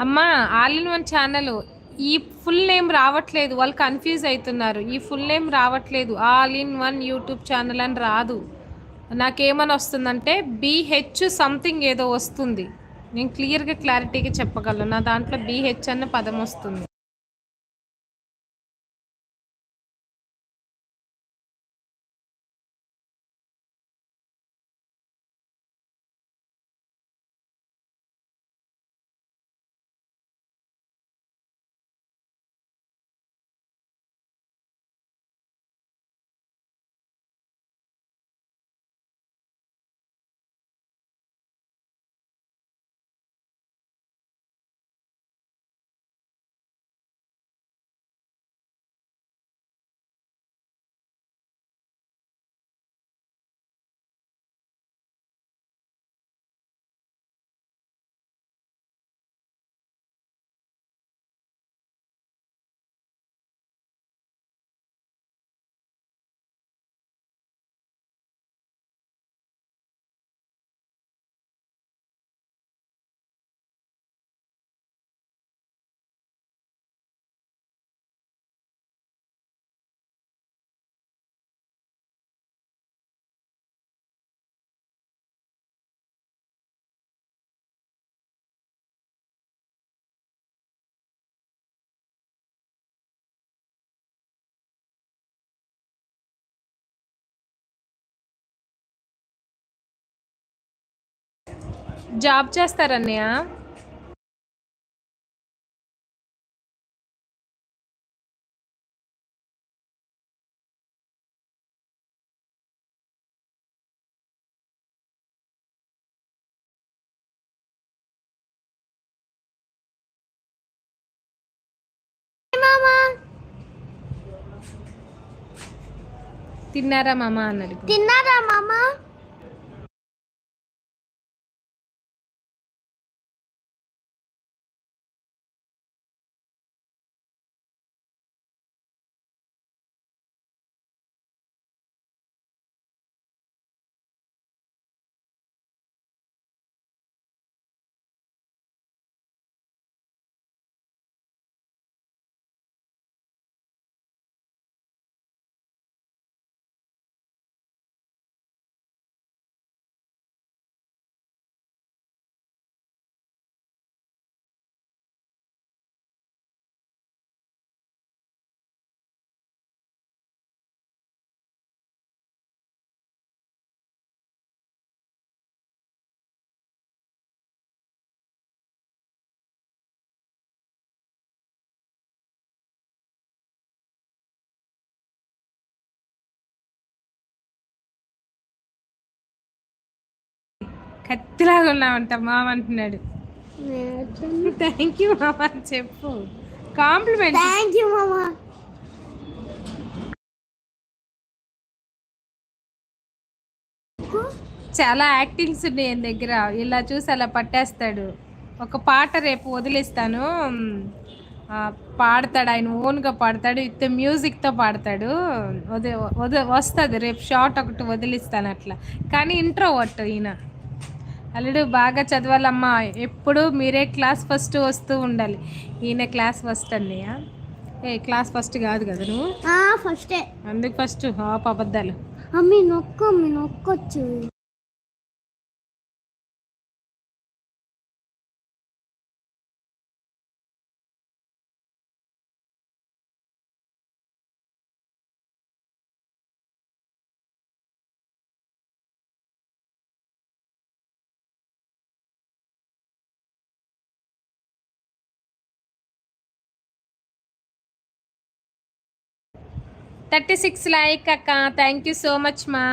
అమ్మా all in one channel ఈ full name రావట్లేదు. వాళ్ళు కన్ఫ్యూజ్ అవుతున్నారు ఈ ఫుల్ నేమ్ రావట్లేదు. All in one YouTube channel అని రాదు. నాకేమని వస్తుందంటే బీహెచ్ సంథింగ్ ఏదో వస్తుంది. నేను క్లియర్గా క్లారిటీగా చెప్పగలను. నా దాంట్లో బీహెచ్ అన్న పదం వస్తుంది. జాబ్ చేస్తారన్నయ్య. తిన్నారా మామ అన్నాడు తిన్నారా మామ? కత్తిలాగా ఉన్నావంట మామ అంటున్నాడు. థ్యాంక్ యూ మామ అని చెప్పు. కాంప్లిమెంట్ థ్యాంక్ యూ మామ. చాలా యాక్టింగ్స్ ఉన్నాయి ఆయన దగ్గర. ఇలా చూసి అలా పట్టేస్తాడు. ఒక పాట రేపు వదిలిస్తాను. పాడతాడు. ఆయన ఓన్గా పాడతాడు. విత్ మ్యూజిక్తో పాడతాడు. వద వద వస్తుంది. రేపు షార్ట్ ఒకటి వదిలిస్తాను అట్లా. కానీ ఇంట్రో ఒట్టు ఈయన. అల్లుడు బాగా చదవాలమ్మా. ఎప్పుడు మీరే క్లాస్ ఫస్ట్ వస్తూ ఉండాలి. ఈయన క్లాస్ ఫస్ట్ అండి ఏ క్లాస్ ఫస్ట్ కాదు కదా నువ్వు? ఫస్టే. అందుకు ఫస్ట్ హాప్ అబద్ధాలు. అమ్మి నొక్కు నొక్కొచ్చు. థర్టీ సిక్స్ లైక్ అక్క. థ్యాంక్ యూ సో మచ్ మా